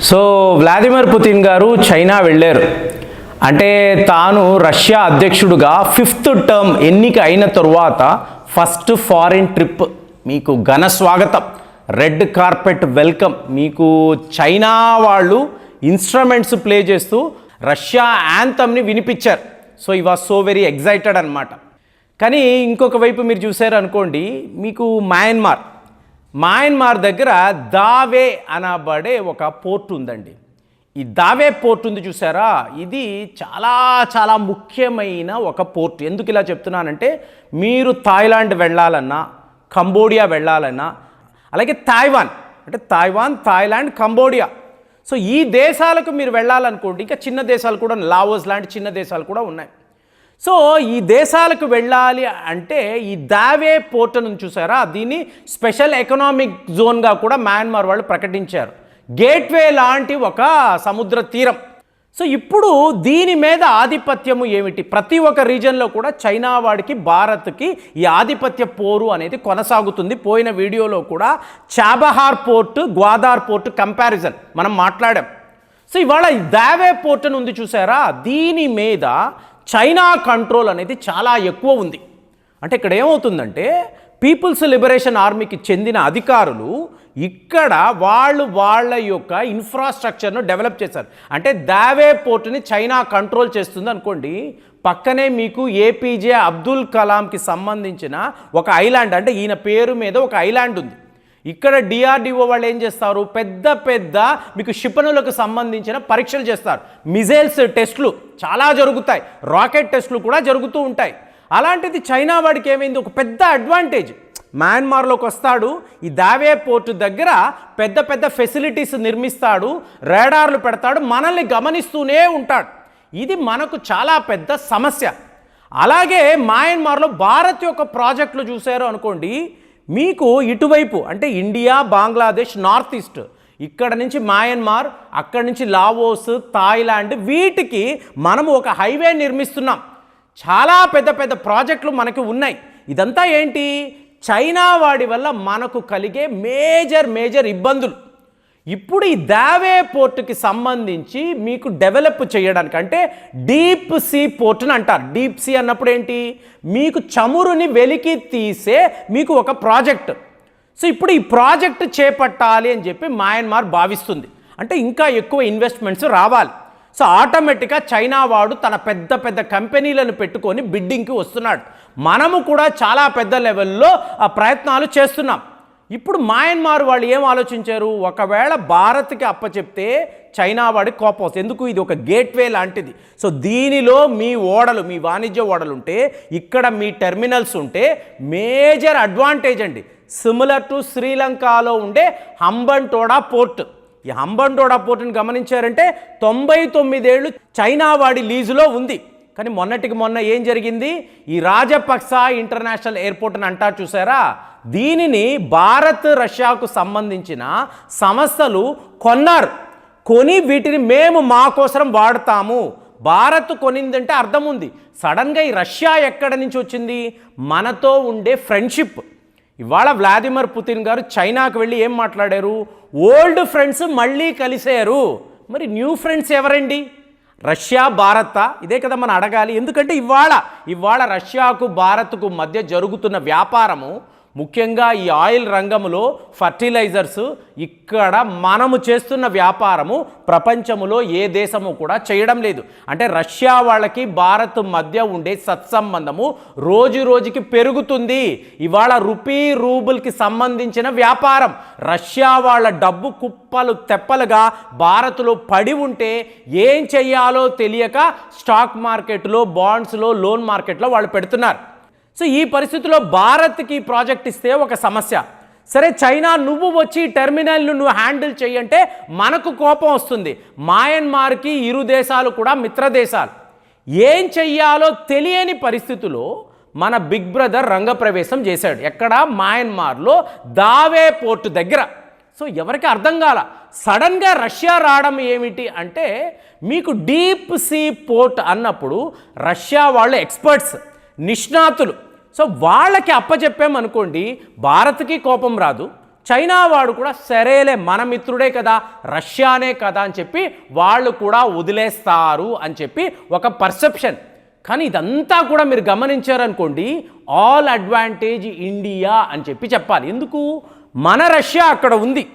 So Vladimir Putin గారు China వెళ్ళారు. అంటే తాను రష్యా అధ్యక్షుడుగా ఫిఫ్త్ టర్మ్ ఎన్నిక అయిన తరువాత ఫస్ట్ ఫారిన్ ట్రిప్ మీకు ఘన స్వాగతం. Red carpet welcome. మీకు చైనా వాళ్ళు ఇన్స్ట్రుమెంట్స్ ప్లే చేస్తూ రష్యా యాంథమ్ని వినిపించారు. సో ఈ వాజ్ సో వెరీ ఎగ్జైటెడ్ అనమాట కానీ ఇంకొక వైపు మీరు చూసారు అనుకోండి మీకు మయన్మార్ మయన్మార్ దగ్గర దావే అనబడే ఒక పోర్ట్ ఉందండి. ఈ దావే పోర్ట్ ఉంది చూసారా? ఇది చాలా చాలా ముఖ్యమైన ఒక పోర్ట్. ఎందుకు ఇలా చెప్తున్నానంటే మీరు థాయిలాండ్ వెళ్ళాలన్నా కంబోడియా వెళ్ళాలన్నా అలాగే తాయివాన్ అంటే తాయివాన్ థాయిలాండ్ కంబోడియా. సో ఈ దేశాలకు మీరు వెళ్ళాలనుకోండి ఇంకా చిన్న దేశాలు కూడా లావోస్ లాంటి చిన్న దేశాలు కూడా ఉన్నాయి. సో ఈ దేశాలకు వెళ్ళాలి అంటే ఈ దావే పోర్ట్ నుంచి చూసారా? దీన్ని స్పెషల్ ఎకనామిక్ జోన్గా కూడా మయన్మార్ వాళ్ళు ప్రకటించారు. గేట్వే లాంటి ఒక సముద్ర తీరం. సో ఇప్పుడు దీని మీద ఆధిపత్యము ఏమిటి? ప్రతి ఒక్క రీజన్లో కూడా చైనా వాడికి భారత్కి ఈ ఆధిపత్య పోరు అనేది కొనసాగుతుంది. పోయిన వీడియోలో కూడా Chabahar port Gwadar port comparison మనం మాట్లాడాం. సో ఇవాళ దావే పోర్ట్ ఉంది చూసారా? దీని మీద చైనా కంట్రోల్ అనేది చాలా ఎక్కువ ఉంది. అంటే ఇక్కడ ఏమవుతుందంటే పీపుల్స్ లిబరేషన్ ఆర్మీకి చెందిన అధికారులు ఇక్కడ వాళ్ళు వాళ్ళ యొక్క ఇన్ఫ్రాస్ట్రక్చర్ను డెవలప్ చేశారు. అంటే దావే పోర్టుని చైనా కంట్రోల్ చేస్తుంది అనుకోండి పక్కనే మీకు ఏపీజే అబ్దుల్ కలాంకి సంబంధించిన ఒక ఐలాండ్ అంటే ఈయన పేరు మీద ఒక ఐలాండ్ ఉంది. ఇక్కడ డిఆర్డిఓ వాళ్ళు ఏం చేస్తారు? పెద్ద పెద్ద మీకు క్షిపణులకు సంబంధించిన పరీక్షలు చేస్తారు. మిజైల్స్ టెస్టులు చాలా జరుగుతాయి. రాకెట్ టెస్టులు కూడా జరుగుతూ ఉంటాయి. అలాంటిది చైనా వాడికి ఏమైంది? ఒక పెద్ద అడ్వాంటేజ్. మయన్మార్లోకి వస్తాడు. ఈ దావే పోర్టు దగ్గర పెద్ద పెద్ద ఫెసిలిటీస్ నిర్మిస్తాడు. రేడార్లు పెడతాడు. మనల్ని గమనిస్తూనే ఉంటాడు. ఇది మనకు చాలా పెద్ద సమస్య. అలాగే మయన్మార్లో భారత్ యొక్క ప్రాజెక్టులు చూశారు అనుకోండి. మీకు ఇటువైపు అంటే ఇండియా బంగ్లాదేశ్ నార్త్ ఈస్ట్ ఇక్కడ నుంచి మయన్మార్ అక్కడ నుంచి లావోస్ థాయిలాండ్ వీటికి మనము ఒక హైవే నిర్మిస్తున్నాం. చాలా పెద్ద పెద్ద ప్రాజెక్టులు మనకి ఉన్నాయి. ఇదంతా ఏంటి? చైనా వాడి వల్ల మనకు కలిగే మేజర్ మేజర్ ఇబ్బందులు. ఇప్పుడు ఈ దావే పోర్టుకి సంబంధించి మీకు డెవలప్ చేయడానికి అంటే డీప్ సీ పోర్టుని అంటారు. డీప్ సీ అన్నప్పుడు ఏంటి? మీకు చమురుని వెలికి తీసే మీకు ఒక ప్రాజెక్ట్. సో ఇప్పుడు ఈ ప్రాజెక్ట్ చేపట్టాలి అని చెప్పి మయన్మార్ భావిస్తుంది. అంటే ఇంకా ఎక్కువ ఇన్వెస్ట్మెంట్స్ రావాలి. సో ఆటోమేటిక్గా చైనా వాడు తన పెద్ద పెద్ద కంపెనీలను పెట్టుకొని బిడ్డింగ్కి వస్తున్నాడు. మనము కూడా చాలా పెద్ద లెవెల్లో ఆ ప్రయత్నాలు చేస్తున్నాం. ఇప్పుడు మయన్మార్ వాళ్ళు ఏం ఆలోచించారు? ఒకవేళ భారత్కి అప్పచెప్తే చైనా వాడి కోపం వస్తుంది. ఎందుకు? ఇది ఒక గేట్వే లాంటిది. సో దీనిలో మీ ఓడలు మీ వాణిజ్య ఓడలు ఉంటే ఇక్కడ మీ టెర్మినల్స్ ఉంటే మేజర్ అడ్వాంటేజ్ అండి. సిమిలర్ టు శ్రీలంకలో ఉండే హంబంటోడా పోర్ట్. ఈ హంబంటోడా పోర్ట్ని గమనించారంటే తొంభై తొమ్మిదేళ్ళు చైనా వాడి లీజులో ఉంది. కానీ మొన్నటికి మొన్న ఏం జరిగింది? ఈ రాజపక్స ఇంటర్నేషనల్ ఎయిర్పోర్ట్ అని అంటారు చూసారా? దీనిని భారత్ రష్యాకు సంబంధించిన సంస్థలు కొన్నారు. కొని వీటిని మేము మా కోసరం వాడతాము. భారత్ కొనిందంటే అర్థం ఉంది. సడన్గా ఈ రష్యా ఎక్కడి నుంచి వచ్చింది? మనతో ఉండే ఫ్రెండ్షిప్. ఇవాళ వ్లాదిమిర్ పుతిన్ గారు చైనాకు వెళ్ళి ఏం మాట్లాడారు? ఓల్డ్ ఫ్రెండ్స్ మళ్ళీ కలిశారు. మరి న్యూ ఫ్రెండ్స్ ఎవరండి? రష్యా భారత ఇదే కదా మనం అడగాలి. ఎందుకంటే ఇవాళ ఇవాళ రష్యాకు భారత్కు మధ్య జరుగుతున్న వ్యాపారము ముఖ్యంగా ఈ ఆయిల్ రంగంలో ఫర్టిలైజర్స్ ఇక్కడ మనము చేస్తున్న వ్యాపారము ప్రపంచములో ఏ దేశము కూడా చేయడం లేదు. అంటే రష్యా వాళ్ళకి భారత్ మధ్య ఉండే సత్సంబంధము రోజు రోజుకి పెరుగుతుంది. ఇవాళ రూపీ రూబుల్కి సంబంధించిన వ్యాపారం. రష్యా వాళ్ళ డబ్బు కుప్పలు తెప్పలుగా భారత్లో పడి ఉంటే ఏం చెయ్యాలో తెలియక స్టాక్ మార్కెట్లో బాండ్స్లో లోన్ మార్కెట్లో వాళ్ళు పెడుతున్నారు. సో ఈ పరిస్థితిలో భారత్కి ప్రాజెక్ట్ ఇస్తే ఒక సమస్య. సరే చైనా నువ్వు వచ్చి టెర్మినల్ను నువ్వు హ్యాండిల్ చేయంటే మనకు కోపం వస్తుంది. మాయన్మార్కి ఇరు దేశాలు కూడా మిత్రదేశాలు ఏం చెయ్యాలో తెలియని పరిస్థితిలో మన బిగ్ బ్రదర్ రంగప్రవేశం చేశాడు. ఎక్కడ? మాయన్మార్లో దావే పోర్టు దగ్గర. సో ఎవరికి అర్థం కాల? సడన్గా రష్యా రావడం ఏమిటి అంటే మీకు డీప్ సీ పోర్ట్ అన్నప్పుడు రష్యా వాళ్ళు ఎక్స్పర్ట్స్ నిష్ణాతులు. సో వాళ్ళకి అప్పచెప్పామనుకోండి భారత్కి కోపం రాదు. చైనా వాడు కూడా సరేలే మన మిత్రుడే కదా రష్యానే కదా అని చెప్పి వాళ్ళు కూడా వదిలేస్తారు అని చెప్పి ఒక పర్సెప్షన్. కానీ ఇదంతా కూడా మీరు గమనించారనుకోండి ఆల్ అడ్వాంటేజ్ ఇండియా అని చెప్పి చెప్పాలి. ఎందుకు? మన రష్యా అక్కడ ఉంది.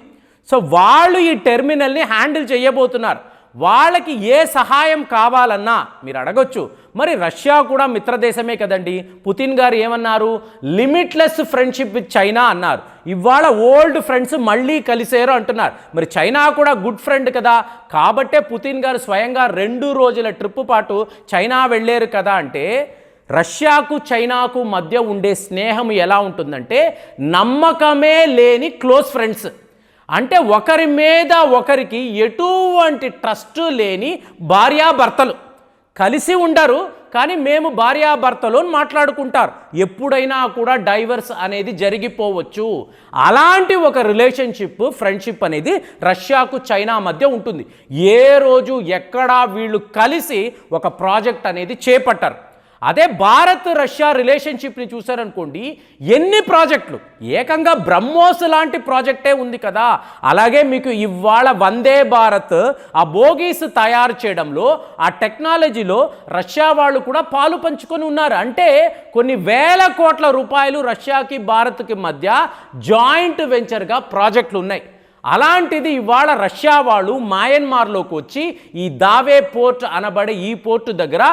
సో వాళ్ళు ఈ టెర్మినల్ని హ్యాండిల్ చేయబోతున్నారు. వాళ్ళకి ఏ సహాయం కావాలన్నా మీరు అడగొచ్చు. మరి రష్యా కూడా మిత్రదేశమే కదండి. పుతిన్ గారు ఏమన్నారు? లిమిట్లెస్ ఫ్రెండ్షిప్ విత్ చైనా అన్నారు. ఇవాళ ఓల్డ్ ఫ్రెండ్స్ మళ్ళీ కలిసేరు అంటున్నారు. మరి చైనా కూడా గుడ్ ఫ్రెండ్ కదా. కాబట్టే పుతిన్ గారు స్వయంగా రెండు రోజుల ట్రిప్ పాటు చైనా వెళ్ళారు కదా అంటే రష్యాకు చైనాకు మధ్య ఉండే స్నేహం ఎలా ఉంటుందంటే నమ్మకమే లేని క్లోజ్ ఫ్రెండ్స్. అంటే ఒకరి మీద ఒకరికి ఎటువంటి ట్రస్ట్ లేని భార్యాభర్తలు. కలిసి ఉండరు కానీ మేము భార్యాభర్తలు మాట్లాడుకుంటారు. ఎప్పుడైనా కూడా డైవర్స్ అనేది జరిగిపోవచ్చు. అలాంటి ఒక రిలేషన్షిప్ ఫ్రెండ్షిప్ అనేది రష్యాకు చైనా మధ్య ఉంటుంది. ఏ రోజు ఎక్కడా వీళ్ళు కలిసి ఒక ప్రాజెక్ట్ అనేది చేపట్టారు. అదే భారత్ రష్యా రిలేషన్షిప్ని చూశారనుకోండి ఎన్ని ప్రాజెక్టులు? ఏకంగా బ్రహ్మోస్ లాంటి ప్రాజెక్టే ఉంది కదా. అలాగే మీకు ఇవాళ వందే భారత్ ఆ బోగీస్ తయారు చేయడంలో ఆ టెక్నాలజీలో రష్యా వాళ్ళు కూడా పాలు పంచుకొని ఉన్నారు. అంటే కొన్ని వేల కోట్ల రూపాయలు రష్యాకి భారత్కి మధ్య జాయింట్ వెంచర్గా ప్రాజెక్టులు ఉన్నాయి. అలాంటిది ఇవాళ రష్యా వాళ్ళు మయన్మార్లోకి వచ్చి ఈ దావే పోర్ట్ అనబడే ఈ పోర్టు దగ్గర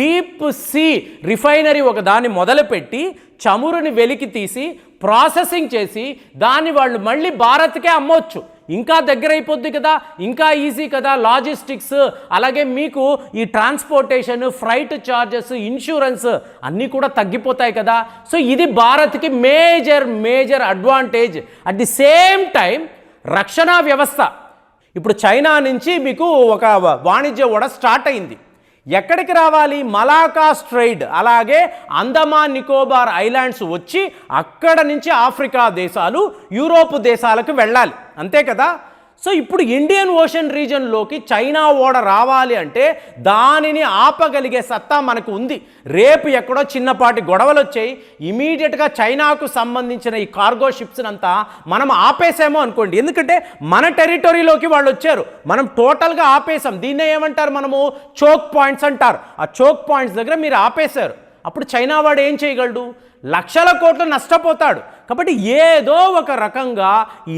డీప్ సీ రిఫైనరీ ఒక దాన్ని మొదలుపెట్టి చమురుని వెలికి తీసి ప్రాసెసింగ్ చేసి దాన్ని వాళ్ళు మళ్ళీ భారత్కే అమ్మవచ్చు ఇంకా దగ్గర అయిపోద్ది కదా ఇంకా ఈజీ కదా లాజిస్టిక్స్ అలాగే మీకు ఈ ట్రాన్స్పోర్టేషన్ ఫ్రైట్ ఛార్జెస్ ఇన్సూరెన్స్ అన్నీ కూడా తగ్గిపోతాయి కదా. సో ఇది భారత్కి major major advantage. At the same time రక్షణ వ్యవస్థ. ఇప్పుడు చైనా నుంచి మీకు ఒక వాణిజ్య కూడా స్టార్ట్ అయింది. ఎక్కడికి రావాలి? Malacca strait. అలాగే అండమాన్ నికోబార్ ఐలాండ్స్ వచ్చి అక్కడ నుంచి ఆఫ్రికా దేశాలు యూరోప్ దేశాలకు వెళ్ళాలి. అంతే కదా? సో ఇప్పుడు ఇండియన్ ఓషన్ రీజన్లోకి చైనా ఓడ రావాలి అంటే దానిని ఆపగలిగే సత్తా మనకు ఉంది. రేపు ఎక్కడో చిన్నపాటి గొడవలు వచ్చాయి ఇమీడియట్గా చైనాకు సంబంధించిన ఈ కార్గో షిప్స్ అంతా మనం ఆపేసామో అనుకోండి. ఎందుకంటే మన టెరిటరీలోకి వాళ్ళు వచ్చారు. మనం టోటల్గా ఆపేసాం. దీన్నే ఏమంటారు మనము? చోక్ పాయింట్స్ అంటారు. ఆ చోక్ పాయింట్స్ దగ్గర మీరు ఆపేశారు. అప్పుడు చైనా వాడు ఏం చేయగలడు? లక్షల కోట్లు నష్టపోతాడు. కాబట్టి ఏదో ఒక రకంగా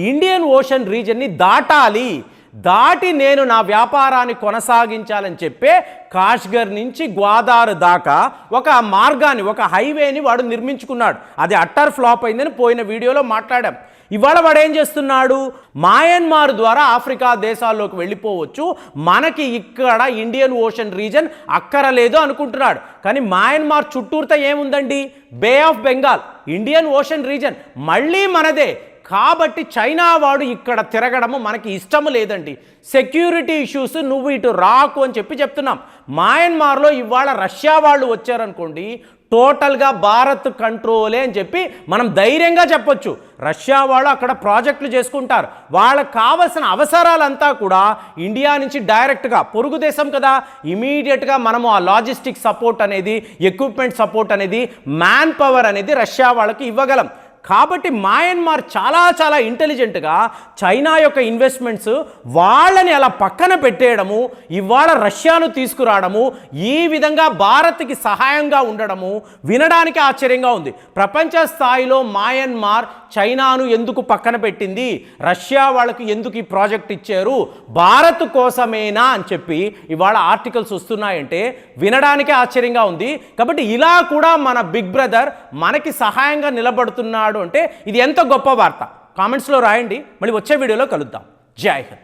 ఇండియన్ ఓషన్ రీజన్ని దాటాలి. దాటి నేను నా వ్యాపారాన్ని కొనసాగించాలని చెప్పే కాష్గర్ నుంచి గ్వాదారు దాకా ఒక మార్గాన్ని ఒక హైవేని వాడు నిర్మించుకున్నాడు. అది అట్టర్ ఫ్లాప్ అయిందని పోయిన వీడియోలో మాట్లాడాం. ఇవాళ వాడు ఏం చేస్తున్నాడు? మాయన్మార్ ద్వారా ఆఫ్రికా దేశాల్లోకి వెళ్ళిపోవచ్చు. మనకి ఇక్కడ ఇండియన్ ఓషన్ రీజన్ అక్కరలేదు అనుకుంటున్నాడు. కానీ మాయన్మార్ చుట్టూరుతో ఏముందండి? Bay of Bengal Indian ocean region. మళ్ళీ మనదే కాబట్టి చైనా వాడు ఇక్కడ తిరగడము మనకి ఇష్టము లేదండి. సెక్యూరిటీ ఇష్యూస్ నువ్వు ఇటు రాకు అని చెప్పి చెప్తున్నాం. మాయన్మార్లో ఇవాళ రష్యా వాళ్ళు వచ్చారనుకోండి టోటల్గా భారత్ కంట్రోలే అని చెప్పి మనం ధైర్యంగా చెప్పొచ్చు. రష్యా వాళ్ళు అక్కడ ప్రాజెక్టులు చేసుకుంటారు. వాళ్ళకు కావలసిన అవసరాలంతా కూడా ఇండియా నుంచి డైరెక్ట్గా పొరుగు దేశం కదా ఇమీడియట్గా మనము ఆ లాజిస్టిక్ సపోర్ట్ అనేది ఎక్విప్మెంట్ సపోర్ట్ అనేది మ్యాన్ పవర్ అనేది రష్యా వాళ్ళకి ఇవ్వగలం. కాబట్టి మాయన్మార్ చాలా చాలా ఇంటెలిజెంట్గా చైనా యొక్క ఇన్వెస్ట్మెంట్స్ వాళ్ళని అలా పక్కన పెట్టేయడము ఇవాళ రష్యాను తీసుకురావడము ఈ విధంగా భారత్కి సహాయంగా ఉండడము వినడానికి ఆశ్చర్యంగా ఉంది. ప్రపంచ స్థాయిలో మాయన్మార్ చైనాను ఎందుకు పక్కన పెట్టింది? రష్యా వాళ్ళకి ఎందుకు ఈ ప్రాజెక్ట్ ఇచ్చారు? భారత్ కోసమేనా అని చెప్పి ఇవాళ ఆర్టికల్స్ వస్తున్నాయంటే వినడానికే ఆశ్చర్యంగా ఉంది. కాబట్టి ఇలా కూడా మన బిగ్ బ్రదర్ మనకి సహాయంగా నిలబడుతున్నాడు అంటే ఇది ఎంత గొప్ప వార్త. కామెంట్స్లో రాయండి మళ్ళీ వచ్చే వీడియోలో కలుద్దాం. జై హింద్.